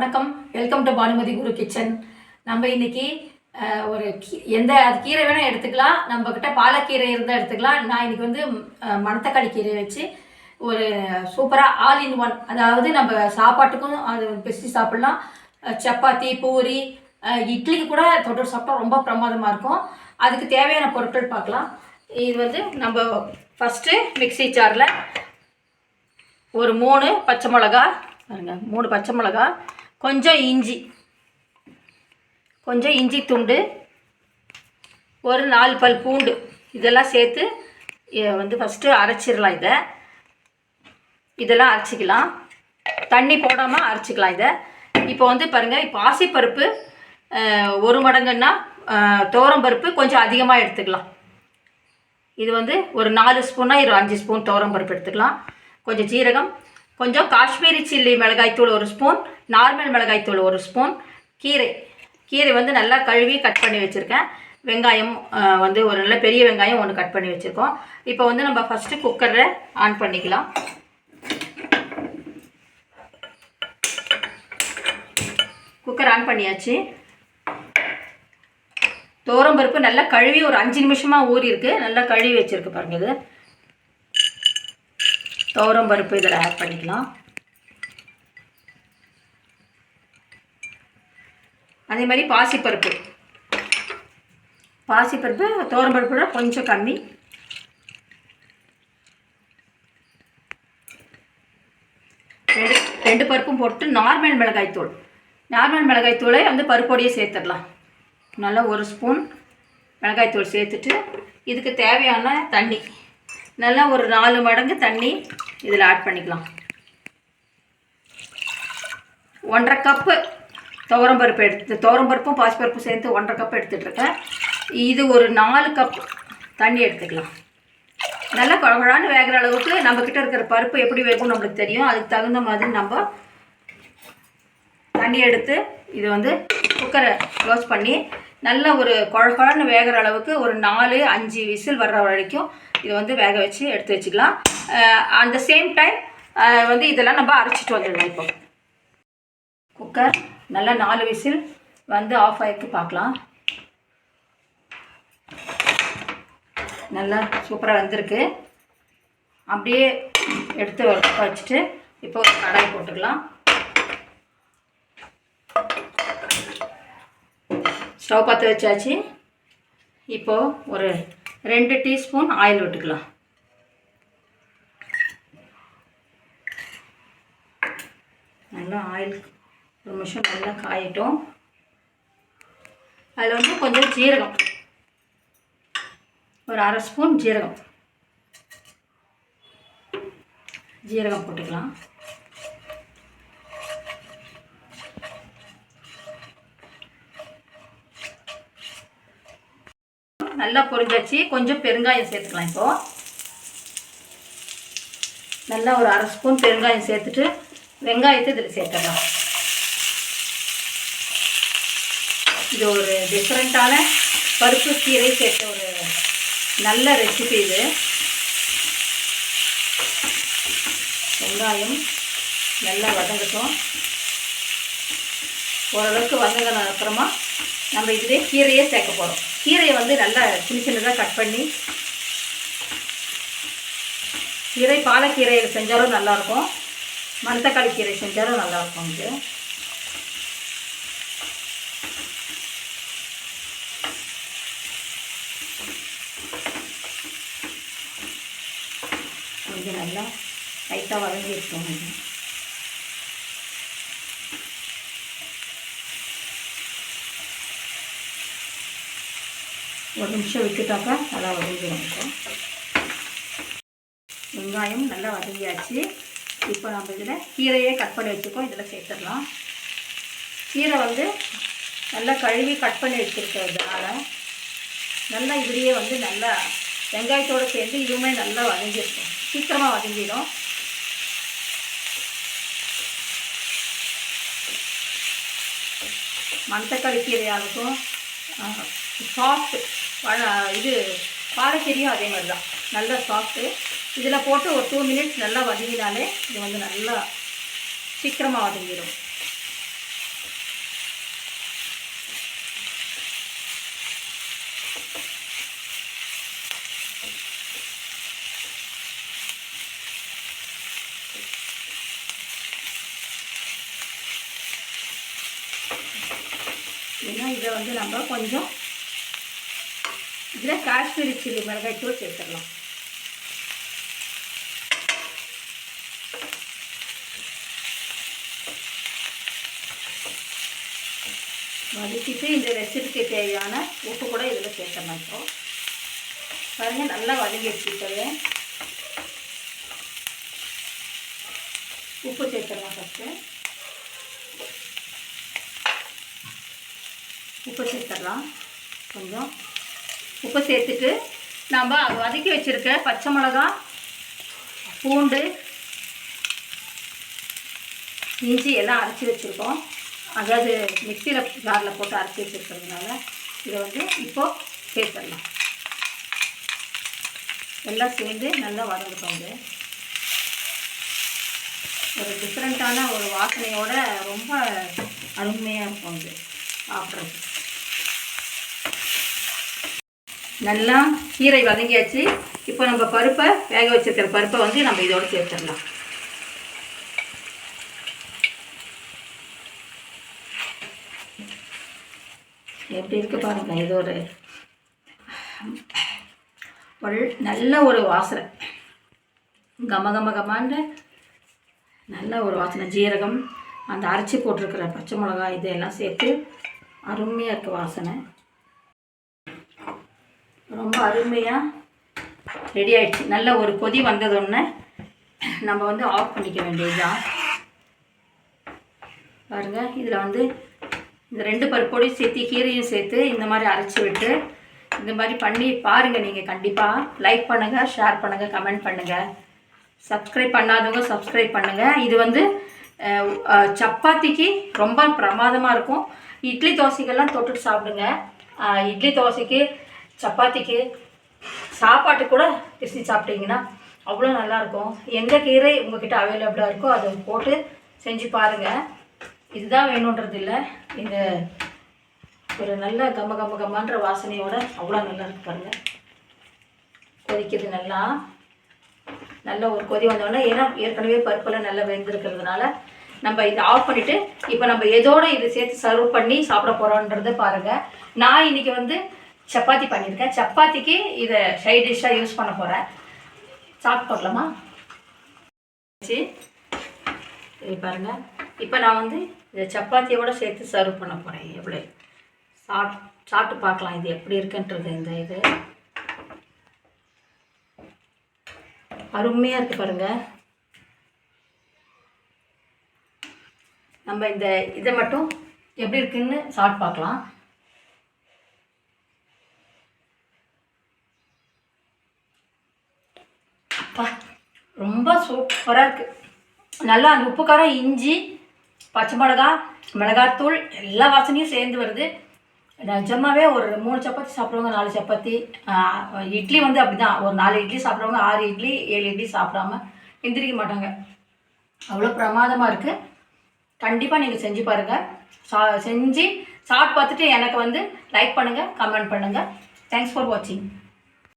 வணக்கம். Welcome to Bhanumathi Guru kitchen நம்ம இன்னைக்கு ஒரு கீ- எந்த அது கீரை வேணால் எடுத்துக்கலாம். நம்ம கிட்ட பாலக்கீரை இருந்தால் எடுத்துக்கலாம். நான் இன்னைக்கு வந்து மணத்தக்காளி கீரை வச்சு ஒரு சூப்பராக ஆல் இன் ஒன் அதாவது நம்ம சாப்பாட்டுக்கும் அது பெஸ்ட்டு சாப்பிட்லாம். சப்பாத்தி பூரி இட்லிக்கு கூட தொட்டு சாப்பிட்டா ரொம்ப பிரமாதமாக இருக்கும். அதுக்கு தேவையான பொருட்கள் பார்க்கலாம். இது வந்து நம்ம ஃபஸ்ட்டு மிக்சி ஜாரில் ஒரு மூணு பச்சை மிளகா பாருங்கள் மூணு பச்சை மிளகா கொஞ்சம் இஞ்சி. கொஞ்சம் இஞ்சி துண்டு. ஒரு நாலு பல் பூண்டு. இதெல்லாம் சேர்த்து வந்து ஃபஸ்ட்டு அரைச்சிடலாம் இதை. இதெல்லாம் அரைச்சிக்கலாம். தண்ணி போடாமல் அரைச்சிக்கலாம் இதை. இப்போ வந்து பாருங்கள் பாசிப்பருப்பு ஆசிப்பருப்பு ஒரு மடங்குன்னா துவரம் பருப்பு கொஞ்சம் அதிகமாக எடுத்துக்கலாம். இது வந்து ஒரு நாலு ஸ்பூன்னா இரு அஞ்சு ஸ்பூன் துவரம் பருப்பு எடுத்துக்கலாம். கொஞ்சம் ஜீரகம் கொஞ்சம் காஷ்மீரி சில்லி மிளகாய்த்தூள் ஒரு ஸ்பூன் நார்மல் மிளகாய்த்தூள் ஒரு ஸ்பூன். கீரை கீரை வந்து நல்லா கழுவி கட் பண்ணி வச்சுருக்கேன். வெங்காயம் வந்து ஒரு நல்ல பெரிய வெங்காயம் ஒன்று கட் பண்ணி வச்சுருக்கோம். இப்போ வந்து நம்ம ஃபஸ்ட்டு குக்கரை ஆன் பண்ணிக்கலாம். குக்கர் ஆன் பண்ணியாச்சு. துவரம் பருப்பு நல்லா கழுவி ஒரு அஞ்சு நிமிஷமாக ஊறிருக்கு நல்லா கழுவி வச்சுருக்கு பாருங்கள் இது. துவரம் பருப்பு இதில் ஆட் பண்ணிக்கலாம். அதே மாதிரி பாசிப்பருப்பு. பாசிப்பருப்பு துவரம் பருப்பு கொஞ்சம் கம்மி. ரெண்டு ரெண்டு பருப்பும் போட்டு நார்மல் மிளகாய் தூள். நார்மல் மிளகாய்த்தூளை வந்து பருப்போடையே சேர்த்துடலாம். நல்லா ஒரு ஸ்பூன் மிளகாய் தூள் சேர்த்துட்டு இதுக்கு தேவையான தண்ணி. நல்லா ஒரு நாலு மடங்கு தண்ணி இதில் ஆட் பண்ணிக்கலாம். ஒன்றரை கப்பு துவரம் பருப்பு எடுத்து துவரம் பருப்பும் பாசிப்பருப்பும் சேர்த்து ஒன்றரை கப் எடுத்துகிட்ருக்கேன் இது ஒரு நாலு கப் தண்ணி எடுத்துக்கலாம். நல்லா குழகுழான்னு வேகிற அளவுக்கு நம்மக்கிட்ட இருக்கிற பருப்பு எப்படி வேகும் நம்மளுக்கு தெரியும். அதுக்கு தகுந்த மாதிரி நம்ம தண்ணி எடுத்து இது வந்து குக்கரை க்ளோஸ் பண்ணி நல்ல ஒரு குழகுழான்னு வேகிற அளவுக்கு ஒரு நாலு அஞ்சு விசில் வர்ற வரைக்கும் இது வந்து வேக வச்சு எடுத்து வச்சுக்கலாம். அந்த சேம் டைம் வந்து இதெல்லாம் நம்ம அரைச்சிட்டு வந்துடலாம் இப்போ. குக்கர் நல்லா நாலு விசில் வந்து ஆஃப் ஆகிருக்கு பார்க்கலாம். நல்லா சூப்பராக வந்திருக்கு. அப்படியே எடுத்து வச்சுட்டு இப்போ ஒரு கடாய் போட்டுக்கலாம். ஸ்டவ் பற்ற வச்சாச்சு. இப்போது ஒரு ரெண்டு டீஸ்பூன் ஆயில் விட்டுக்கலாம். நல்லா ஆயில் ஒரு நிமிஷம் நல்லா காயட்டும். அதில் வந்து கொஞ்சம் ஜீரகம். ஒரு அரை ஸ்பூன் ஜீரகம். ஜீரகம் போட்டுக்கலாம். நல்லா பொரிஞ்சாச்சு கொஞ்சம் பெருங்காயம் சேர்த்துக்கலாம் இப்போ. நல்லா ஒரு அரை ஸ்பூன் பெருங்காயம் சேர்த்துட்டு வெங்காயத்தை இதில் சேர்த்துடலாம். இது ஒரு டிஃப்ரெண்ட்டான பருப்பு கீரை சேர்த்த ஒரு நல்ல ரெசிபி இது. வெங்காயம் நல்லா வதங்கட்டும். ஓரளவுக்கு வதங்கின அப்புறமா நம்ம இதிலே கீரையே சேர்க்க போகிறோம் கீரையை வந்து நல்லா சின்ன சின்னதாக கட் பண்ணி கீரை பாலக்கீரையில் செஞ்சாலும் நல்லாயிருக்கும். மணத்தக்காளி கீரை செஞ்சாலும் நல்லாயிருக்கும் இது. கொஞ்சம் நல்லா லைட்டாக வதங்கி இருக்கும் ஒரு நிமிஷம் விட்டுட்டாக்கா நல்லா வதங்கிடும் இப்போ. வெங்காயம் நல்லா வதங்கியாச்சு. இப்போ நம்ம இதில் கீரையே கட் பண்ணி வச்சுக்கோம். இதில் சேர்த்துடலாம். கீரை வந்து நல்லா கழுவி கட் பண்ணி வச்சுருக்கிறதுனால நல்லா இதுலேயே வந்து நல்லா வெங்காயத்தோடு சேர்ந்து இதுவுமே நல்லா வதங்கியிருக்கும் சீக்கிரமாக வதங்கிடும். மணத்தக்காளி கீரையாகட்டும் சாஃப்ட் இது பாலக்கீரையும் அதே மாதிரி தான். நல்லா சாஃப்ட்டு இதில் போட்டு ஒரு டூ மினிட்ஸ் நல்லா வதங்கினாலே இது வந்து நல்லா சீக்கிரமாக வதங்கிடும் ஏன்னா இதை வந்து நம்ம கொஞ்சம் இதில் காஷ்மீரி சில்லி மிளகாய் தூள் சேர்த்துடலாம் வதக்கிட்டு இந்த ரெசிபிக்கு தேவையான உப்பு கூட இதில் சேர்த்துடலாம் இப்போ. பாருங்கள் நல்லா வதங்கி வச்சுக்கிட்டது உப்பு சேர்த்துடலாம் ஃபஸ்ட்டு உப்பு சேர்த்துடலாம். கொஞ்சம். உப்பு சேர்த்துட்டு நம்ம வதக்கி வச்சுருக்க பச்சை மிளகா பூண்டு இஞ்சி எல்லாம் அரைச்சி வச்சுருக்கோம். அதாவது மிக்சியில் ஜாரில் போட்டு அரைச்சி வச்சுருக்கிறதுனால இதை வந்து இப்போது சேர்த்துடலாம். எல்லாம் சேர்ந்து நல்லா வதங்கட்டும் இது. ஒரு டிஃப்ரெண்ட்டான ஒரு வாசனையோட ரொம்ப அருமையாக இருக்கும் இது சாப்பிட்றது நல்லா கீரை வதங்கியாச்சு. இப்போ நம்ம பருப்பை வேக வச்சிருக்கிற பருப்பை வந்து நம்ம இதோடு சேர்த்துடலாம். எப்படி இருக்கு பாருங்க இது ஒரு நல்ல ஒரு வாசனை. கம கம கமான்னு நல்ல ஒரு வாசனை. ஜீரகம் அந்த அரைச்சி போட்டிருக்கிற பச்சை மிளகாய் இதெல்லாம் சேர்த்து அருமையாக இருக்குது வாசனை. ரொம்ப அருமையாக ரெடி ஆகிடுச்சு நல்ல ஒரு கொதி வந்ததொடனே நம்ம வந்து ஆஃப் பண்ணிக்க வேண்டியதுதான் பாருங்கள் இதில் வந்து இந்த ரெண்டு பருப்போடையும் சேர்த்து கீரையும் சேர்த்து இந்த மாதிரி அரைச்சி விட்டு இந்த மாதிரி பண்ணி பாருங்கள் நீங்கள் கண்டிப்பாக லைக் பண்ணுங்கள் ஷேர் பண்ணுங்கள் கமெண்ட் பண்ணுங்கள் சப்ஸ்கிரைப் பண்ணாதவங்க சப்ஸ்கிரைப் பண்ணுங்கள் இது வந்து சப்பாத்திக்கு ரொம்ப பிரமாதமாக இருக்கும். இட்லி தோசைக்கெல்லாம் தொட்டுட்டு சாப்பிடுங்க. இட்லி தோசைக்கு சப்பாத்திக்கு சாப்பாட்டு கூட பிசி சாப்பிட்டீங்கன்னா அவ்வளோ நல்லாயிருக்கும். எந்த கீரை உங்ககிட்ட அவைலபிளாக இருக்கோ அதை போட்டு செஞ்சு பாருங்கள் இதுதான் வேணுன்றது இல்லை. இந்த ஒரு நல்ல கம்ம கம்ம கம்மன்ற வாசனையோட அவ்வளோ நல்லா இருக்கு பாருங்கள் கொதிக்குது நல்லா. நல்ல ஒரு கொதி வந்தோடனே ஏன்னா ஏற்கனவே பருப்பெல்லாம் நல்லா வெந்திருக்கிறதுனால நம்ம இதை ஆஃப் பண்ணிவிட்டு இப்போ நம்ம எதோட இதை சேர்த்து சர்வ் பண்ணி சாப்பிட போகிறோன்றதை பாருங்கள் நான் இன்றைக்கி வந்து சப்பாத்தி பண்ணியிருக்கேன். சப்பாத்திக்கு இதை சைட் டிஷ்ஷாக யூஸ் பண்ண போகிறேன் சாப்பிட்டு போடலாமா வச்சு இது பாருங்க. இப்போ நான் வந்து இதை சப்பாத்தியோடு சேர்த்து சர்வ் பண்ண போகிறேன் எவ்வளோ சாப் சாப்பிட்டு பார்க்கலாம். இது எப்படி இருக்குன்றது இந்த இது. அருமையாக இருக்குது பாருங்கள் நம்ம இந்த இதை மட்டும் எப்படி இருக்குன்னு சாப்பிட்டு பார்க்கலாம். அப்பா ரொம்ப சூப்பராக இருக்குது நல்லா அந்த உப்பு காரம் இஞ்சி பச்சை மிளகா மிளகாத்தூள் எல்லா வாசனையும் சேர்ந்து வருது. நிஜமாகவே ஒரு மூணு சப்பாத்தி சாப்பிட்றவங்க நாலு சப்பாத்தி இட்லி வந்து அப்படி தான் ஒரு நாலு இட்லி சாப்பிட்றவங்க ஆறு இட்லி ஏழு இட்லி சாப்பிடாம எந்திரிக்க மாட்டாங்க. அவ்வளோ பிரமாதமாக இருக்குது கண்டிப்பாக நீங்கள் செஞ்சு பாருங்கள் சா செஞ்சு சாப்பிட்டு பார்த்துட்டு எனக்கு வந்து லைக் பண்ணுங்கள் கமெண்ட் பண்ணுங்கள் தேங்க்ஸ் ஃபார் வாட்சிங்